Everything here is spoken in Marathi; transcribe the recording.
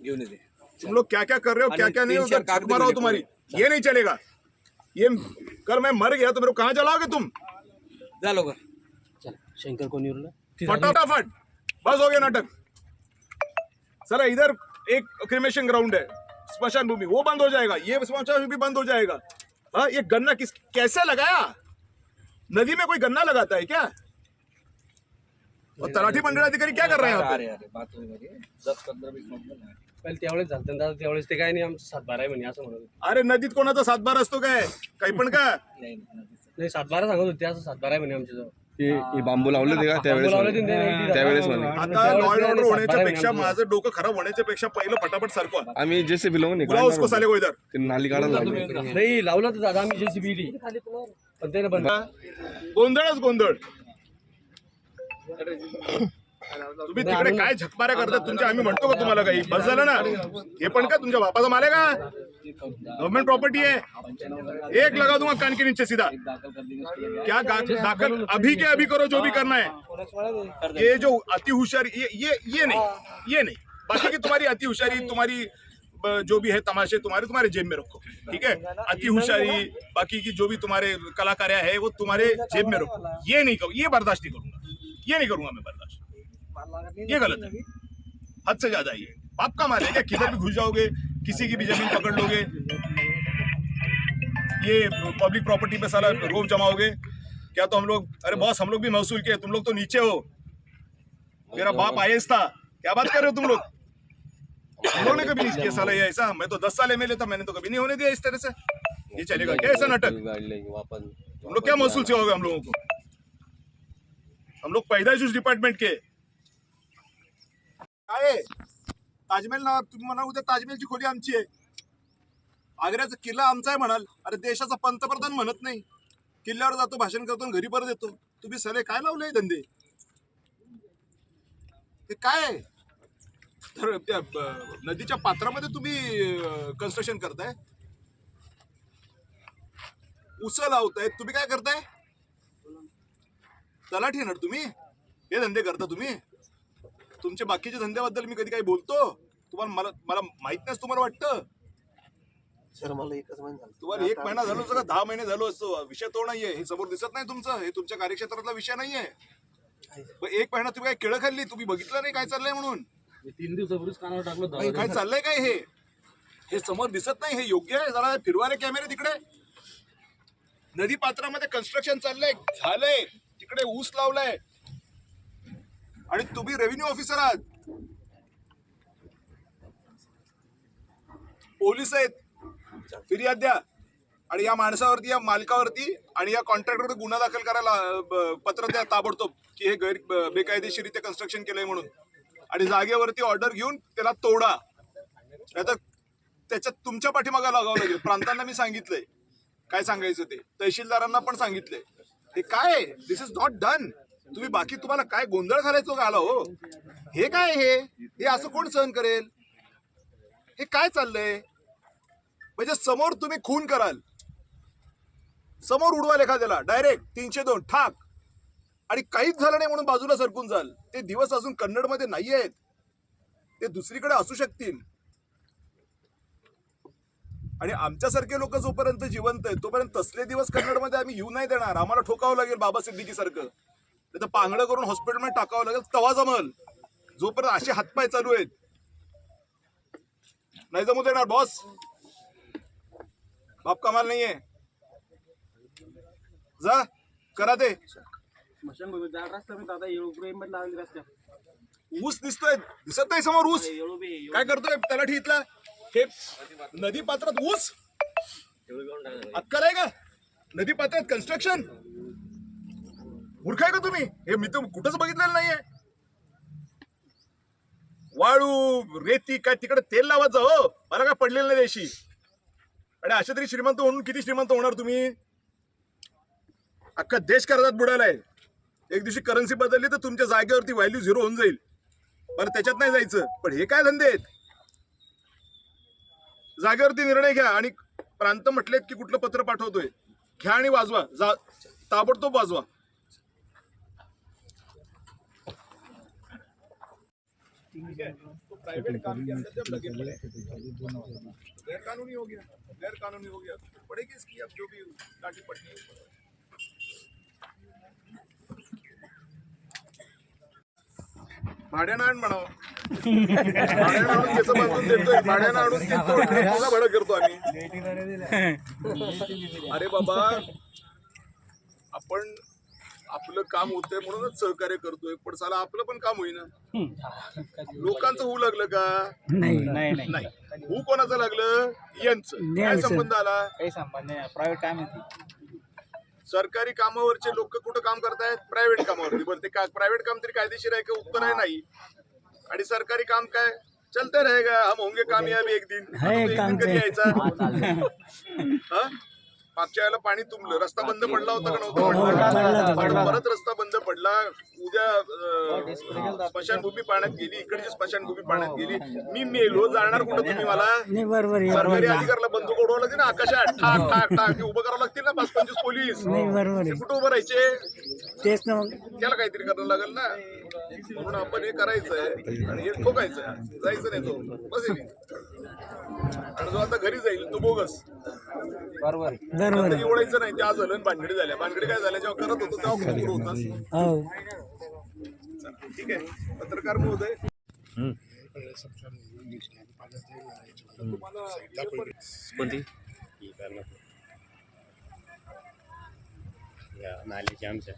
घेऊन येते तुम लोग क्या क्या कर रहे हो क्या क्या नहीं चार उधर मारा हो तुम्हारी। ये नहीं चलेगा। ये कल मैं मर गया तो मेरे को कहाँ जलाओगे तुम? जा लवकर शंकर कोणी उरलं फटाफट। बस हो गया नाटक। सर इधर एक क्रिमेशन ग्राउंड है। स्मशान भूमि। वो बंद हो जाएगा। ये स्मशान भूमि बंद हो जाएगा। हाँ ये गन्ना किस कैसे लगाया? नदी में कोई गन्ना लगाता है क्या? और तलाठी मंडलाधिकारी क्या कर रहे हैं यहाँ पे? अरे अरे बात होई मध्ये दस पंधरा वीस मिनिट नाही. पहिले त्यावेळेस झालं दादा त्यावेळेस ते काय नाही आमचं सातबारा आहे म्हणे असं म्हणत होते. अरे नदीत कोणाचा सातबार असतो काय? काही पण का? नाही नाही नाही. सातबारा सांगत होते असं सातबारा आहे म्हणे आमच्या हे हे बांबू लावले ते का त्यावेळेस लावले ते म्हणे. नाही, त्यावेळेस म्हणे. आता लॉ अँड ऑर्डर होण्याच्या पेक्षा माझं डोकं खराब होण्याच्या पेक्षा पहिलं फटाफट सरकवा आम्ही जेसीबी लावून बुलाओ उसको साले को इधर ते नाली काढायला लागले. नाही लावलं तर दादा आम्ही जेसीबी पण त्याने बंद. गोंधळच गोंधळ. तुम्ही तिकडे काय झकमाऱ्या करतात तुमच्या आम्ही म्हणतो का तुम्हाला काही? बस झालं ना? हे पण का तुमच्या बापाचा माल आहे? का प्रॉपर्टी है एक लगा दूँगा कान के नीचे सीधा. क्या दाखल अभी के अभी करो जो भी करना है. ये जो अति होशियारी ये ये ये नहीं ये नहीं. बाकी की तुम्हारी अति होशियारी तुम्हारी जो भी है तमाशे तुम्हारे तुम्हारे जेब में रखो ठीक है? अति होशियारी बाकी की जो भी तुम्हारे कलाकार्य है वो तुम्हारे जेब में रखो। ये नहीं करो ये बर्दाश्त नहीं करूँगा। ये नहीं करूँगा मैं बर्दाश्त। ये गलत है। हद से ज़्यादा ये। बाप का माल है किधर भी घुस जाओगे? किसी की भी ज़मीन पकड़ लोगे? ये पब्लिक प्रॉपर्टी पे सारा रोप जमाओगे? क्या तो हम लोग अरे बॉस हम लोग भी महसूल के तुम लोग तो नीचे हो। मेरा बाप आई था। क्या बात कर रहे हो तुम लोग? हम लोग ने कभी नहीं किया साला ये ऐसा। मैं तो दस साल एमएलए था। मैंने तो कभी नहीं होने दिया इस तरह से। ये चलेगा। क्या ऐसा नाटक? तुम लोग क्या महसूल से होगे हम लोगों को? हम लोग पैदाइश उस डिपार्टमेंट के। काय ताजमहल ना तुम्ही म्हणा उद्या ताजमहलची खोली आमची आहे. आग्र्याचा किल्ला आमचा आहे म्हणाल. अरे देशाचा पंतप्रधान म्हणत नाही. किल्ल्यावर जातो भाषण करतो आणि घरी परत येतो. तुम्ही सगळे काय लावले धंदे? हे काय तर त्या नदीच्या पात्रामध्ये तुम्ही कन्स्ट्रक्शन करताय? उस लावताय. तुम्ही काय करताय? तलाठी येणार तुम्ही? हे धंदे करता तुम्ही? तुमच्या बाकीच्या धंद्याबद्दल मी कधी काही बोलतो? तुम्हाला मला मला माहीत नाही तुम्हाला वाटतं? सर मला एकच महिना झालं. तुम्हाला एक महिना झालो का? दहा महिने झालो असतो. विषय तो नाहीये. हे समोर दिसत नाही तुमचं. हे तुमच्या कार्यक्षेत्रातला विषय नाहीये. पण एक महिना तुम्ही काय केळं खाल्ली? तुम्ही बघितलं नाही काय चाललंय म्हणून? तीन दिवसापूर्वीच कानावर टाकलं काय चाललंय काय हे? हे समोर दिसत नाही? हे योग्य आहे? जरा फिरवा रे कॅमेरे तिकडे. नदी पात्रामध्ये कन्स्ट्रक्शन चाललंय. झालंय. तिकडे ऊस लावलाय. आणि तुम्ही रेव्हेन्यू ऑफिसर आहात. पोलीस आहेत. फिर्याद द्या. आणि या माणसावरती या मालकावरती आणि या कॉन्ट्रॅक्टरवरती गुन्हा दाखल करायला पत्र द्या ताबडतोब की हे गैर बेकायदेशीरित्या कन्स्ट्रक्शन केलंय म्हणून. आणि जागेवरती ऑर्डर घेऊन त्याला तोडा. नाहीतर त्याच्यात तुमच्या पाठीमागा लागावं लागेल. प्रांतांना मी सांगितलंय. काय सांगायचं ते? तहसीलदारांना पण सांगितलंय. हे काय? दिस इज नॉट डन तुम्ही बाकी तुम्हाला काय गोंधळ घालायचो का आला हो. हे काय हे? हे असं कोण सहन करेल? हे काय चाललंय? म्हणजे समोर तुम्ही खून कराल. समोर उडवाल एखाद्याला. डायरेक्ट तीनशे दोन. ठाक. आणि काहीच झालं नाही म्हणून बाजूला सरकून जाल. ते दिवस अजून कन्नडमध्ये नाही आहेत ते दुसरीकडे असू शकतील. आणि आमच्यासारखे लोक जोपर्यंत जिवंत आहेत तोपर्यंत तसले दिवस कन्नडमध्ये आम्ही येऊ नाही देणार. आम्हाला ठोकावं लागेल बाबा सिद्दीकी सारखं तर पांगडं करून हॉस्पिटलमध्ये टाकावं लागेल तवा जमल. जोपर्यंत असे हातपाय चालू आहेत. नाही जमू देणार बॉस बाप कमाल नाहीये. जा करा ते. ऊस दिसतोय दिसत नाही समोर ऊस. काय करतोय? तलाठी इथला. हे नदी पात्रात ऊस? अक्कल आहे का? नदी पात्रात कन्स्ट्रक्शन मूर्ख आहे का तुम्ही? हे मी तर कुठंच बघितलेलं नाहीये. वाळू रेती काय तिकडे तेल लावत जा हो. मला काय पडलेलं नाही देशी. आणि अशा तरी श्रीमंत होऊन किती श्रीमंत होणार तुम्ही? अख्खा देश कर्जात बुडालाय. एक दिवशी करन्सी बदलली तर तुमच्या जागेवरती व्हॅल्यू झिरो होऊन जाईल. बरं त्याच्यात नाही जायचं. पण हे काय धंदे आहेत? जागेवरती निर्णय घ्या आणि प्रांत म्हटलेत की कुठलं पत्र पाठवतोय. घ्या आणि वाजवा. जा ताबडतोब वाजवा. प्राइवेट गैर कानूनी हो गया. गैर कानूनी हो गया. तो पड़ेगी इसकी अब जो भी लाठी पड़नी है। हो। भाड्यानं आण म्हणावं. भाड्यानं आणून केस बांधून देतोय भाड्यानं आणून देतो तुला भाडं करतो आम्ही. अरे बाबा आपण आपलं काम होतंय म्हणूनच सहकार्य करतोय पण साला आपलं पण काम होईना. लोकांचं होऊ लागलं का? नाही. नाही नाही. होऊ कोणाचं लागलं? यांचं. काय संबंध आला? काही संबंध नाही. प्रायव्हेट काम आहे सरकारी कामावरचे लोक कुठं काम करतायत? प्रायव्हेट कामावरती. बरं ते का प्रायव्हेट काम तरी कायदेशीर आहे का? उत्तर आहे नाही. आणि सरकारी काम काय? चलते रहेगा हम होंगे कामयाब एक दिन. आता तो एक दिन कधी यायचा हा? मागच्या वेळेला पाणी तुंबलं रस्ता बंद पडला होता का नव्हता? पडला. परत रस्ता बंद पडला. उद्या स्मशानभूमी पाण्यात गेली. इकडची स्मशानभूमी पाण्यात गेली. मी मेलो जाणार कुठं तुम्ही मला? सरकारी अधिकाऱ्याला बंदूक उडवावं लागते ना? आकाशात ठाक ठाक ठाक. उभं करावं लागतील ना? पाच पंचवीस पोलीस. कुठं उभं राहायचे? तेच ना मग. त्याला काहीतरी करावं लागेल ना? म्हणून आपण हे करायचंय आणि हे ठोकायचं जायचं नाही तो. बसेल आणि जो आता घरी जाईल तो बोगस. बरोबर. एवढायचं नाही ते आज झालं भानगडी झाल्या. भानगडी काय झाल्या जेव्हा करत होतो तेव्हा खूप होता. हो. ठीक आहे. पत्रकार महोदय. कोणती? या नालीची आमच्या.